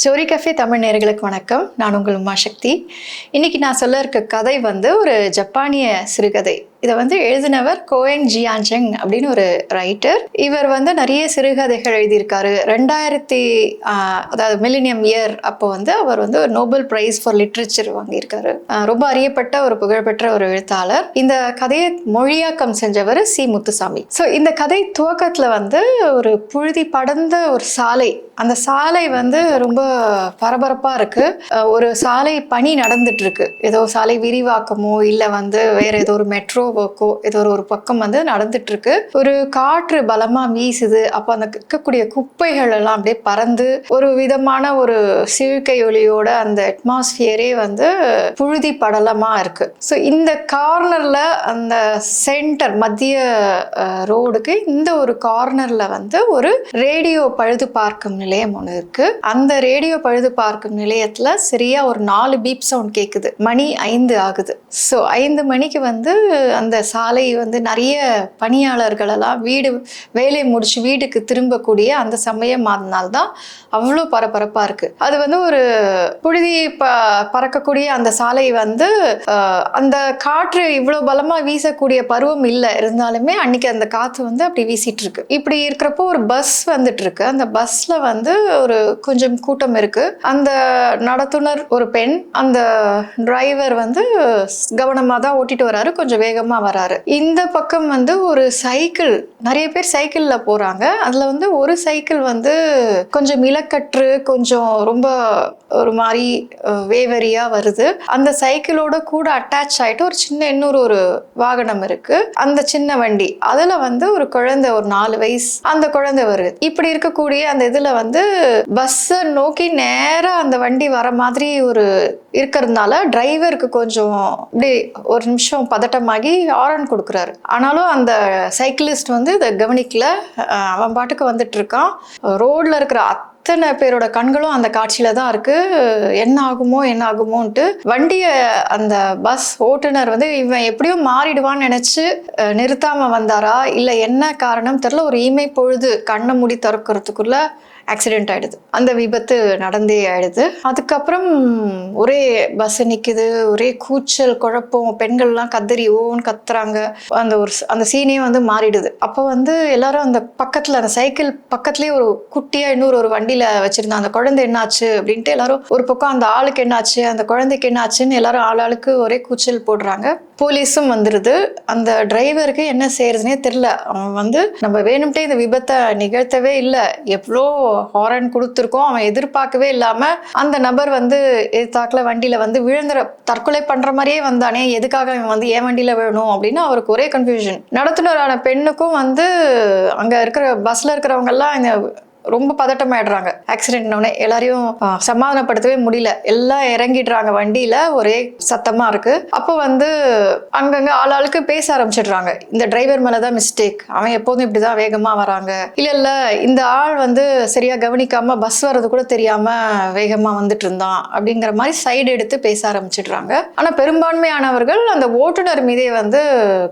Story cafe Tamil நேர்களுக்கு வணக்கம். நான் உங்கள் உமா சக்தி இன்னைக்கு நான் சொல்ல இருக்க கதை வந்து ஒரு ஜப்பானிய சிறுகதை. இதை வந்து எழுதினவர் கோயங் ஜியான்ஜெங் அப்படின்னு ஒரு ரைட்டர் இவர் வந்து நிறைய சிறுகதைகள் எழுதியிருக்காரு. ரெண்டாயிரத்தி அதாவது மில்லினியம் இயர் அப்போ வந்து அவர் வந்து ஒரு நோபல் பிரைஸ் ஃபார் லிட்ரேச்சர் வாங்கியிருக்காரு. ரொம்ப அறியப்பட்ட ஒரு புகழ்பெற்ற ஒரு எழுத்தாளர். இந்த கதையை மொழியாக்கம் செஞ்சவர் சி. முத்துசாமி. ஸோ இந்த கதை துவக்கத்தில் வந்து ஒரு புழுதி படர்ந்த ஒரு சாலை. அந்த சாலை வந்து ரொம்ப பரபரப்பாக இருக்குது ஒரு சாலை பணி நடந்துட்டு இருக்கு. ஏதோ சாலை விரிவாக்கமோ இல்லை வந்து வேற ஏதோ ஒரு மெட்ரோ போக்கோ ஏதோ ஒரு ஒரு பக்கம் வந்து நடந்துட்டு இருக்கு ஒரு காற்று பலமா வீசுது. அப்போ அந்த இருக்கக்கூடிய குப்பைகள் எல்லாம் அப்படியே பறந்து ஒரு விதமான ஒரு சிழுக்கை ஒளியோட அந்த அட்மாஸ்பியரே வந்து புழுதி படலமா இருக்கு. ஸோ இந்த கார்னர்ல அந்த சென்டர் மத்திய ரோடுக்கு இந்த ஒரு கார்னர்ல வந்து ஒரு ரேடியோ பழுது பார்க்கும் நிலையம் ஒன்று இருக்கு. அந்த ரேடியோ பழுது பார்க்கும் நிலையத்துல சரியா ஒரு நாலு பீப் சவுண்ட் கேட்குது மணி ஐந்து ஆகுது. ஸோ ஐந்து மணிக்கு வந்து அந்த சாலை வந்து நிறைய பணியாளர்களெல்லாம் வீடு வேலையை முடிச்சு வீட்டுக்கு திரும்பக்கூடிய அந்த சமயம் அதனால்தான் அவ்வளோ பரபரப்பாக இருக்குது அது வந்து ஒரு புழுதி ப பறக்கக்கூடிய அந்த சாலை வந்து அந்த காற்று இவ்வளோ பலமாக வீசக்கூடிய பருவம் இல்லை. இருந்தாலுமே அன்னைக்கு அந்த காற்று வந்து அப்படி வீசிட்டு இருக்கு. இப்படி இருக்கிறப்போ ஒரு பஸ் வந்துட்டு இருக்கு. அந்த பஸ்ல வந்து ஒரு கொஞ்சம் கூட்டம் இருக்கு. அந்த நடத்துனர் ஒரு பெண் அந்த டிரைவர் வந்து கவனமாக தான் ஓட்டிட்டு வராரு. கொஞ்சம் வேகமாக வேகமா வராரு. இந்த பக்கம் வந்து ஒரு சைக்கிள் நிறைய பேர் சைக்கிளில் போகிறாங்க அதில் வந்து ஒரு சைக்கிள் வந்து கொஞ்சம் இலக்கற்று கொஞ்சம் ரொம்ப ஒரு மாதிரி வேவரியாக வருது. அந்த சைக்கிளோட கூட அட்டாச் ஆகிட்டு ஒரு சின்ன இன்னொரு ஒரு வாகனம் இருக்குது அந்த சின்ன வண்டி. அதில் வந்து ஒரு குழந்தை ஒரு நாலு வயசு அந்த குழந்தை வருது. இப்படி இருக்கக்கூடிய அந்த இதில் வந்து பஸ்ஸை நோக்கி நேராக அந்த வண்டி வர மாதிரி ஒரு இருக்கிறதுனால டிரைவருக்கு கொஞ்சம் இப்படி ஒரு நிமிஷம் பதட்டமாகி ஆரன் கொடுக்குறாரு. ஆனாலும் அந்த சைக்கிளிஸ்ட் வந்து இதை கவனிக்கல. அவன் பாட்டுக்கு வந்துட்டு இருக்கான். ரோட்ல இருக்கிற அத்தனை பேரோட கண்களும் அந்த காட்சியில தான் இருக்கு. என்ன ஆகுமோ என்ன ஆகுமோன்ட்டு. வண்டியை அந்த பஸ் ஓட்டுநர் வந்து இவன் எப்படியும் மாறிடுவான்னு நினைச்சு நிறுத்தாமல் நிறுத்தாம வந்தாரா? இல்லை என்ன காரணம்? தெரில ஒரு இமை பொழுது கண்ணை மூடி திறக்கிறதுக்குள்ள ஆக்சிடெண்ட் ஆகிடுது அந்த விபத்து நடந்தே ஆயிடுது. அதுக்கப்புறம் ஒரே பஸ் நிற்குது ஒரே கூச்சல் குழப்பம். பெண்கள்லாம் கத்தறி ஓன்னு கத்துறாங்க. அந்த ஒரு அந்த சீனே வந்து மாறிடுது. அப்போ வந்து எல்லாரும் அந்த பக்கத்தில் அந்த சைக்கிள் பக்கத்துலேயே ஒரு குட்டியாக இன்னொரு ஒரு வண்டியில் வச்சுருந்தான் அந்த குழந்தை என்னாச்சு அப்படின்ட்டு எல்லாரும் ஒரு பக்கம் அந்த ஆளுக்கு என்னாச்சு அந்த குழந்தைக்கு என்னாச்சுன்னு எல்லாரும் ஆளாளுக்கு ஒரே கூச்சல் போடுறாங்க. போலீஸும் வந்துடுது அந்த டிரைவருக்கு என்ன செய்யறதுனே தெரில அவன் வந்து நம்ம வேணும்ட்டே இந்த விபத்தை நிகழ்த்தவே இல்லை. எவ்வளோ ஹாரன் கொடுத்துருக்கோம். அவன் எதிர்பார்க்கவே இல்லாமல் அந்த நபர் வந்து எதிர்த்தாக்கில் வண்டியில் வந்து விழுந்துற தற்கொலை பண்ணுற மாதிரியே வந்தானே எதுக்காக இவன் வந்து ஏன் வண்டியில் விழணும்? அப்படின்னு அவருக்கு ஒரே கன்ஃபியூஷன் நடத்துனரான பெண்ணுக்கும் வந்து அங்கே இருக்கிற பஸ்ஸில் இருக்கிறவங்கெல்லாம் இந்த ரொம்ப பதட்டமாயிடுறாங்க. ஆக்சிடென்ட் உடனே எல்லாரையும் சமாதானப்படுத்தவே முடியல. எல்லாம் இறங்கிடுறாங்க வண்டியில ஒரே சத்தமா இருக்கு. அப்போ வந்து அங்கங்க ஆளாளுக்கு பேச ஆரம்பிச்சிடுறாங்க. இந்த டிரைவர் மேலதான் மிஸ்டேக் அவன் எப்போதும் இப்படிதான் வேகமா வராங்க. இல்ல இல்ல இந்த ஆள் வந்து சரியா கவனிக்காம பஸ் வர்றது கூட தெரியாம வேகமா வந்துட்டு இருந்தான் அப்படிங்கிற மாதிரி சைடு எடுத்து பேச ஆரம்பிச்சிடுறாங்க. ஆனா பெரும்பான்மையானவர்கள் அந்த ஓட்டுநர் மீதே வந்து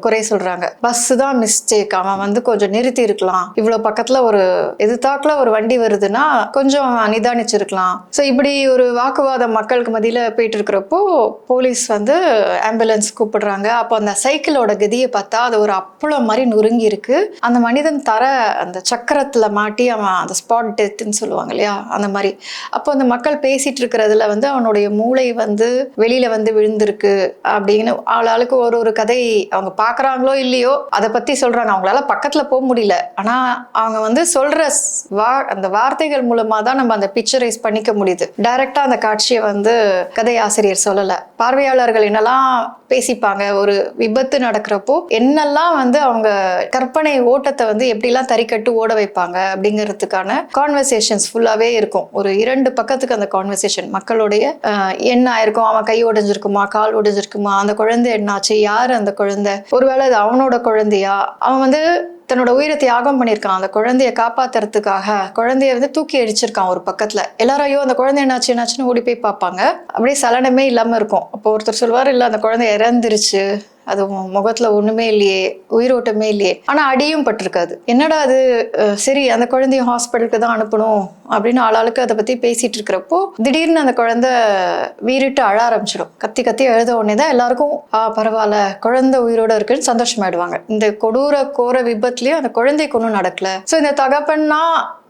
குறை சொல்றாங்க. பஸ் தான் மிஸ்டேக் அவன் வந்து கொஞ்சம் நிறுத்தி இருக்கலாம் இவ்வளவு பக்கத்துல ஒரு எதிர்த்தாக்குல ஒரு வண்டி வருதுன்னா கொஞ்சம் நிதானிச்சிருக்கலாம். ஸோ இப்படி ஒரு வாக்குவாதம் மக்களுக்கு மதியில் போயிட்டு இருக்கிறப்போ போலீஸ் வந்து ஆம்புலன்ஸ் கூப்பிடுறாங்க. அப்போ அந்த சைக்கிளோட கதியை பார்த்தா அது ஒரு அப்பளம் மாதிரி நொறுங்கி இருக்கு அந்த மனிதன் தர அந்த சக்கரத்தில் மாட்டி அவன் அந்த ஸ்பாட் டெத்துன்னு சொல்லுவாங்க இல்லையா? அந்த மாதிரி. அப்போ அந்த மக்கள் பேசிட்டு இருக்கிறதுல வந்து அவனுடைய மூளை வந்து வெளியில வந்து விழுந்திருக்கு அப்படின்னு ஆளாளுக்கு ஒரு ஒரு கதை அவங்க பார்க்குறாங்களோ இல்லையோ அதை பற்றி சொல்கிறாங்க அவங்களால பக்கத்தில் போக முடியல. ஆனால் அவங்க வந்து சொல்கிற வா வா அந்த வார்த்தைகள் மூலமா தான் நம்ம அந்த பிக்சரைஸ் பண்ணிக்க முடியுது. டைரக்டா அந்த காட்சியை வந்து கதை ஆசிரியர் சொல்லல. பார்வையாளர்கள் என்னெல்லாம் பேசிப்பாங்க ஒரு விபத்து நடக்கிறப்போ என்னெல்லாம் வந்து அவங்க கற்பனை ஓட்டத்தை வந்து எப்படிலாம் தறிக்கட்டு ஓட வைப்பாங்க அப்படிங்கிறதுக்கான கான்வர்சேஷன்ஸ் ஃபுல்லாகவே இருக்கும். ஒரு இரண்டு பக்கத்துக்கு அந்த கான்வர்சேஷன் மக்களுடைய என்ன ஆயிருக்கும்? அவன் கை உடைஞ்சிருக்குமா? கால் உடைஞ்சிருக்குமா? அந்த குழந்தை என்னாச்சு? யார் அந்த குழந்தை? ஒருவேளை அது அவனோட குழந்தையா? அவன் வந்து தன்னோட உயிரை தியாகம் பண்ணியிருக்கான். அந்த குழந்தைய காப்பாத்துறதுக்காக குழந்தைய வந்து தூக்கி அடிச்சிருக்கான் ஒரு பக்கத்துல. எல்லாரும் ஐயோ அந்த குழந்தை என்னாச்சு என்னாச்சுன்னு ஓடி போய் பார்ப்பாங்க. அப்படியே சலனமே இல்லாம இருக்கும். அப்போ ஒருத்தர் சொல்வார் இல்ல அந்த குழந்தை இறந்துருச்சு. அது முகத்துல ஒண்ணுமே இல்லையே உயிரோட்டமே இல்லையே. ஆனா அடியும் பட்டிருக்காது. என்னடா அது சரி அந்த குழந்தைய ஹாஸ்பிட்டலுக்கு தான் அனுப்பணும் அப்படின்னு ஆளாளுக்கு அதை பத்தி பேசிட்டு இருக்கிறப்போ திடீர்னு அந்த குழந்தை வீறிட்டு அழ ஆரம்பிச்சிடும். கத்தி கத்தி எழுத உடனே தான் எல்லாருக்கும் ஆ பரவாயில்ல குழந்தை உயிரோட இருக்குன்னு சந்தோஷமாயிடுவாங்க. இந்த கொடூர கோர விபத்துலயும் அந்த குழந்தைக்கு ஒன்றும் நடக்கல. ஸோ இந்த தகப்பன்னா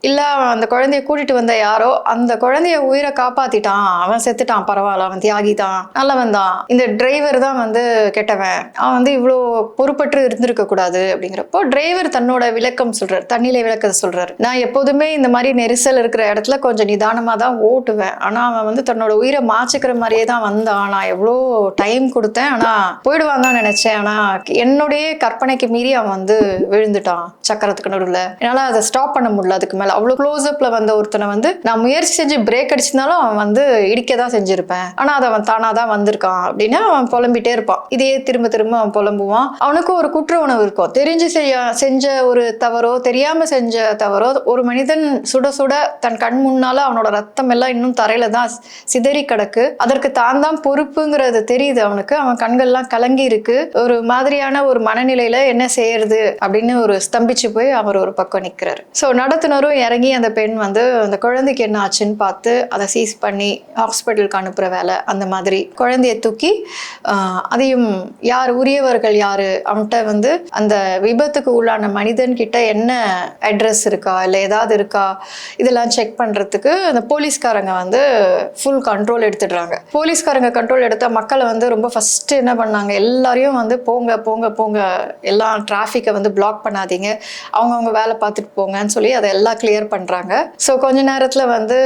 இல்லை அந்த குழந்தைய கூட்டிட்டு வந்த யாரோ அந்த குழந்தைய உயிரை காப்பாத்திட்டான். அவன் செத்துட்டான் பரவாயில்ல அவன் தியாகி தான் நல்லவன் தான் இந்த டிரைவர் தான் வந்து கெட்டவன். அவன் வந்து இவ்வளோ பொறுப்பற்று இருந்திருக்க கூடாது அப்படிங்கிறப்போ டிரைவர் தன்னோட விளக்கம் சொல்றாரு தண்ணியில விளக்கத்தை சொல்றாரு. நான் எப்போதுமே இந்த மாதிரி நெரிசல் இருக்கிற இடத்துல கொஞ்சம் நிதானமாக தான் ஓட்டுவேன். ஆனால் அவன் வந்து தன்னோட உயிரை மாச்சிக்கிற மாதிரியே தான் வந்தான். நான் எவ்வளோ டைம் கொடுத்தேன் ஆனால் போயிடுவான் தான் நினைச்சேன். ஆனால் என்னுடைய கற்பனைக்கு மீறி அவன் வந்து விழுந்துட்டான் சக்கரத்துக்கு நடுவில். என்னால் அதை ஸ்டாப் பண்ண முடியல அதுக்கு மேலே. அவ்வளோ க்ளோஸ் அப்ல வந்த ஒருத்தனை வந்து நான் முயற்சி செஞ்சு பிரேக் அடிச்சிருந்தாலும் அவன் வந்து இடிக்க தான் செஞ்சிருப்பேன். ஆனா அதை அவன் தானாக தான் வந்திருக்கான் அப்படின்னு அவன் புலம்பிட்டே இருப்பான். இதையே திரும்ப திரும்ப அவன் புலம்புவான். அவனுக்கும் ஒரு குற்ற உணவு இருக்கும். தெரிஞ்சு செய்ய செஞ்ச ஒரு தவறோ தெரியாம செஞ்ச தவறோ ஒரு மனிதன் சுட சுட தன் கண் முன்னால அவனோட ரத்தம் எல்லாம் இன்னும் தரையில தான் சிதறி கிடக்கு. அதற்கு தான் தான் பொறுப்புங்கிறது தெரியுது அவனுக்கு. அவன் கண்கள்லாம் கலங்கி இருக்கு. ஒரு மாதிரியான ஒரு மனநிலையில என்ன செய்யறது அப்படின்னு ஒரு ஸ்தம்பிச்சு போய் அவர் ஒரு பக்கம் நிக்கிறாரு. ஸோ நடத்துனரும் இறங்கி அந்த பெண் வந்து அந்த குழந்தைக்கு என்ன ஆச்சுன்னு பார்த்து அதை சீஸ் பண்ணி ஹாஸ்பிட்டலுக்கு அனுப்புகிற வேலை அந்த மாதிரி. குழந்தைய தூக்கி அதையும் யார் உரியவர்கள் யார்? அவன்கிட்ட வந்து அந்த விபத்துக்கு உள்ளான மனிதன் கிட்ட என்ன அட்ரஸ் இருக்கா? இல்லை ஏதாவது இருக்கா? இதெல்லாம் செக் பண்ணுறதுக்கு அந்த போலீஸ்காரங்க வந்து ஃபுல் கண்ட்ரோல் எடுத்துடுறாங்க. போலீஸ்காரங்க கண்ட்ரோல் எடுத்தால் மக்களை வந்து ரொம்ப ஃபஸ்ட்டு என்ன பண்ணாங்க? எல்லாரையும் வந்து போங்க போங்க போங்க. எல்லாம் டிராஃபிக்கை வந்து பிளாக் பண்ணாதீங்க. அவங்கவுங்க வேலை பார்த்துட்டு போங்கன்னு சொல்லி அதை எல்லாம் கிளியர் பண்ணுறாங்க ஸோ கொஞ்ச நேரத்தில் வந்து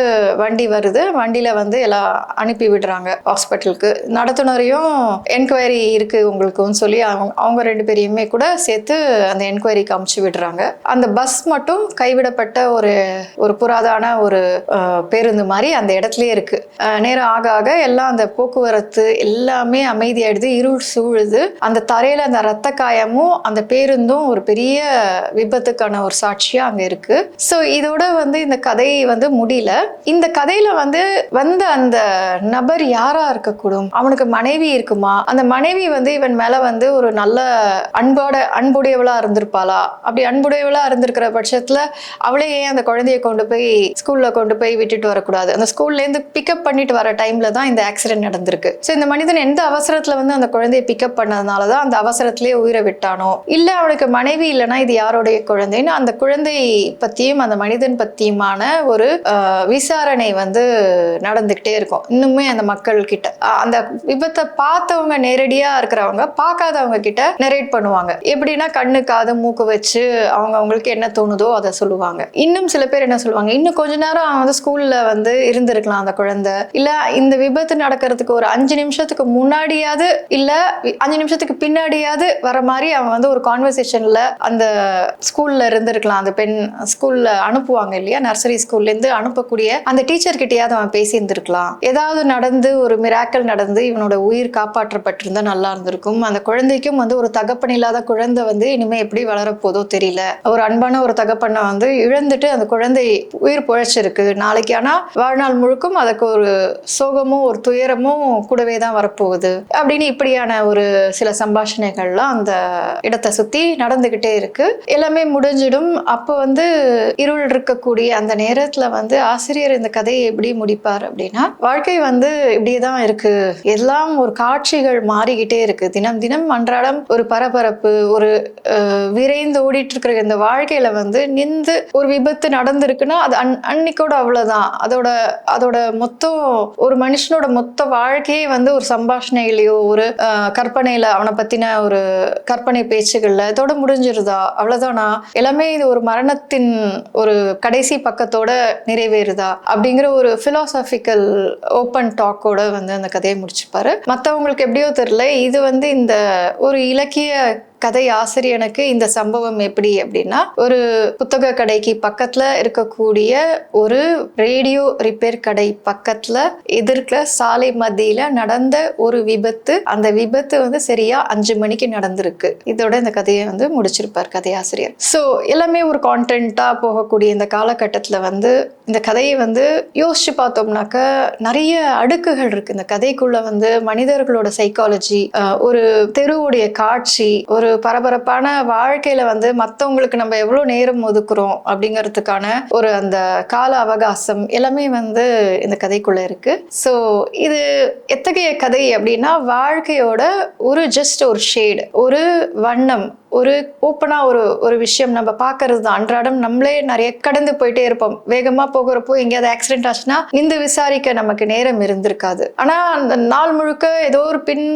வண்டி வருது. வண்டியில் வந்து எல்லாம் அனுப்பி விடுறாங்க ஹாஸ்பிட்டலுக்கு நடத்துனரையும் என்கொயரி இருக்குது உங்களுக்குன்னு சொல்லி அவங்க அவங்க ரெண்டு பேரையுமே கூட சேர்த்து அந்த என்கொயரிக்கு அமுச்சு விடுறாங்க. அந்த பஸ் மட்டும் கைவிடப்பட்ட ஒரு ஒரு புராதான ஒரு பேருந்து மாதிரி அந்த இடத்துலயே இருக்கு. நேரம் ஆக ஆக எல்லாம் அந்த போக்குவரத்து எல்லாமே அமைதியாயிடுது. இருள் சூழுது. அந்த தரையில அந்த ரத்த காயமும் அந்த பேருந்தும் ஒரு பெரிய விபத்துக்கான ஒரு சாட்சியா அங்க இருக்கு. ஸோ இதோட வந்து இந்த கதை வந்து முடியல. இந்த கதையில வந்து வந்த அந்த நபர் யாரா இருக்கக்கூடும்? அவனுக்கு மனைவி இருக்குமா? அந்த மனைவி வந்து இவன் மேல வந்து ஒரு நல்ல அன்போட அன்புடையவளா இருந்திருப்பாளா? அப்படி அன்புடையவளா இருந்திருக்கிற பட்சத்துல அவளே ஏன் அந்த குழந்தைய கொண்டு போய் ஸ்கூல்ல கொண்டு போய் விட்டுட்டு வரக்கூடாது? அந்த ஸ்கூல்ல இருந்து பிக்கப் பண்ணிட்டு வர டைம்ல தான் இந்த ஆக்சிடென்ட் நடந்திருக்கு. ஸோ இந்த மனிதன் எந்த அவசரத்துல வந்து அந்த குழந்தைய பிக்கப் பண்ணதுனால தான் அந்த அவசரத்திலேயே உயிரை விட்டானோ? இல்ல அவனுக்கு மனைவி இல்லைன்னா இது யாருடைய குழந்தைன்னு அந்த குழந்தை பத்தியும் அந்த மனிதன் பத்தியுமான ஒரு விசாரணை வந்து நடந்துகிட்டே இருக்கும். இன்னுமே அந்த மக்கள் கிட்ட அந்த விபத்தை பார்த்தவங்க நேரடியா இருக்கிறவங்க பார்க்காதவங்க கிட்ட நெரேட் பண்ணுவாங்க. எப்படின்னா கண்ணு காது மூக்கு வச்சு அவங்க அவங்களுக்கு என்ன தோணுதோ அதை சொல்லுவாங்க. இன்னும் சில பேர் என்ன சொல்லுவாங்க இன்னும் கொஞ்ச நேரம் அவன் வந்து ஸ்கூல்ல வந்து இருந்திருக்கலாம் அந்த குழந்தை. இல்ல இந்த விபத்து நடக்கிறதுக்கு ஒரு அஞ்சு நிமிஷத்துக்கு முன்னாடியாவது இல்ல அஞ்சு நிமிஷத்துக்கு பின்னாடியாவது வர மாதிரி அவன் வந்து ஒரு கான்வர்சேஷன்ல அந்த ஸ்கூல்ல இருந்திருக்கலாம். அந்த பெண் ஸ்கூல்ல அனுப்புவாங்க இல்லையா? நர்சரி ஸ்கூல்ல இருந்து அனுப்பக்கூடிய அந்த டீச்சர் கிட்டயாவது அவன் பேசியிருந்திருக்கலாம். ஏதாவது நடந்து ஒரு மிராக்கல் நடந்து இவனோட உயிர் காப்பாற்றப்பட்டிருந்தா நல்லா இருந்திருக்கும். அந்த குழந்தைக்கும் வந்து ஒரு தகப்பன் இல்லாத குழந்தை வந்து இனிமே எப்படி வளரப்போதோ தெரியல. ஒரு அன்பான ஒரு தகப்பனை வந்து இழந்துட்டு அந்த குழந்தை உயிர் புழைச்சிருக்கு. நாளைக்கு ஆனா வாழ்நாள் முழுக்கும் அதுக்கு ஒரு சோகமும் ஒரு துயரமும் கூடவே தான் வரப்போகுது. அப்படின்னு இப்படியான ஒரு சில சம்பாஷணைகள்லாம் அந்த இடத்தை சுத்தி நடந்துகிட்டே இருக்கு. எல்லாமே முடிஞ்சிடும். அப்போ வந்து இரு இருள் இருக்கக்கூடிய அந்த நேரத்துல வந்து ஆசிரியர் இந்த கதையை எப்படி முடிப்பார் அப்படின்னா வாழ்க்கை வந்து இப்படியே தான் இருக்கு. எல்லாம் ஒரு காட்சிகள் மாறிக்கிட்டே இருக்கு. தினம் தினம் அன்றாடம் ஒரு பரபரப்பு ஒரு விரைந்து ஓடிட்டு இருக்கிற இந்த வாழ்க்கையில வந்து நின்று ஒரு விபத்து நடந்திருக்குன்னா அது அன் அன்னைக்கோட அவ்வளவுதான். அதோட அதோட மொத்தம் ஒரு மனுஷனோட மொத்த வாழ்க்கையே வந்து ஒரு சம்பாஷணையிலையோ ஒரு அஹ், கற்பனையில அவனை பத்தின ஒரு கற்பனை பேச்சுகள்ல இதோட முடிஞ்சிருதா? அவ்வளவுதானா? எல்லாமே இது ஒரு மரணத்தின் ஒரு ஒரு கடைசி பக்கத்தோட நிறைவேறுதா அப்படிங்கிற ஒரு பிலாசாபிக்கல் ஓப்பன் டாக்கோட வந்து அந்த கதையை முடிச்சுப்பாரு. மற்றவங்களுக்கு எப்படியோ தெரியல இது வந்து இந்த ஒரு இலக்கிய கதை ஆசிரியனுக்கு இந்த சம்பவம் எப்படி அப்படின்னா ஒரு புத்தக கடைக்கு பக்கத்துல இருக்கக்கூடிய ஒரு ரேடியோ ரிப்பேர் கடை பக்கத்துல எதிர்க்க சாலை மத்தியில நடந்த ஒரு விபத்து. அந்த விபத்து வந்து சரியா அஞ்சு மணிக்கு நடந்திருக்கு. இதோட இந்த கதையை வந்து முடிச்சிருப்பார் கதையாசிரியர் ஸோ எல்லாமே ஒரு கான்டென்ட்டா போகக்கூடிய இந்த காலகட்டத்துல வந்து இந்த கதையை வந்து யோசிச்சு பார்த்தோம்னாக்க நிறைய அடுக்குகள் இருக்கு. இந்த கதைக்குள்ள வந்து மனிதர்களோட சைக்காலஜி ஒரு தெருவுடைய காட்சி ஒரு பரபரப்பான வாழ்க்கையில வந்து மற்றவங்களுக்கு நம்ம எவ்வளோ நேரம் ஒதுக்குறோம் அப்படிங்கிறதுக்கான ஒரு அந்த கால அவகாசம் எல்லாமே வந்து இந்த கதைக்குள்ள இருக்கு. ஸோ இது எத்தகைய கதை அப்படின்னா வாழ்க்கையோட ஒரு ஜஸ்ட் ஒரு ஷேடு ஒரு வண்ணம் ஒரு ஓப்பனாக ஒரு ஒரு விஷயம் நம்ம பார்க்கறது தான் அன்றாடம் நம்மளே நிறைய கடந்து போயிட்டே இருப்போம். வேகமாக போகிறப்போ எங்கேயாவது ஆக்சிடென்ட் ஆச்சுன்னா இந்த விசாரிக்க நமக்கு நேரம் இருந்திருக்காது. ஆனால் அந்த நாள் முழுக்க ஏதோ ஒரு பின்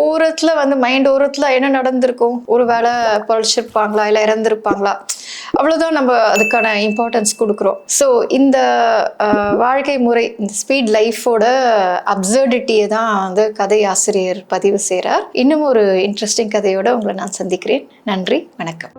ஓரத்தில் வந்து மைண்ட் ஓரத்தில் என்ன நடந்திருக்கும்? ஒரு வேளை பொழைச்சிருப்பாங்களா? இல்லை இறந்திருப்பாங்களா? அவ்வளோதான் நம்ம அதுக்கான இம்பார்ட்டன்ஸ் கொடுக்குறோம். ஸோ இந்த வாழ்க்கை முறை இந்த ஸ்பீட் லைஃபோட அப்சர்டிட்டியை தான் வந்து கதை ஆசிரியர் பதிவு செய்கிறார் இன்னும் ஒரு இன்ட்ரெஸ்டிங் கதையோட உங்களை நான் சந்திக்கிறேன். நன்றி வணக்கம்.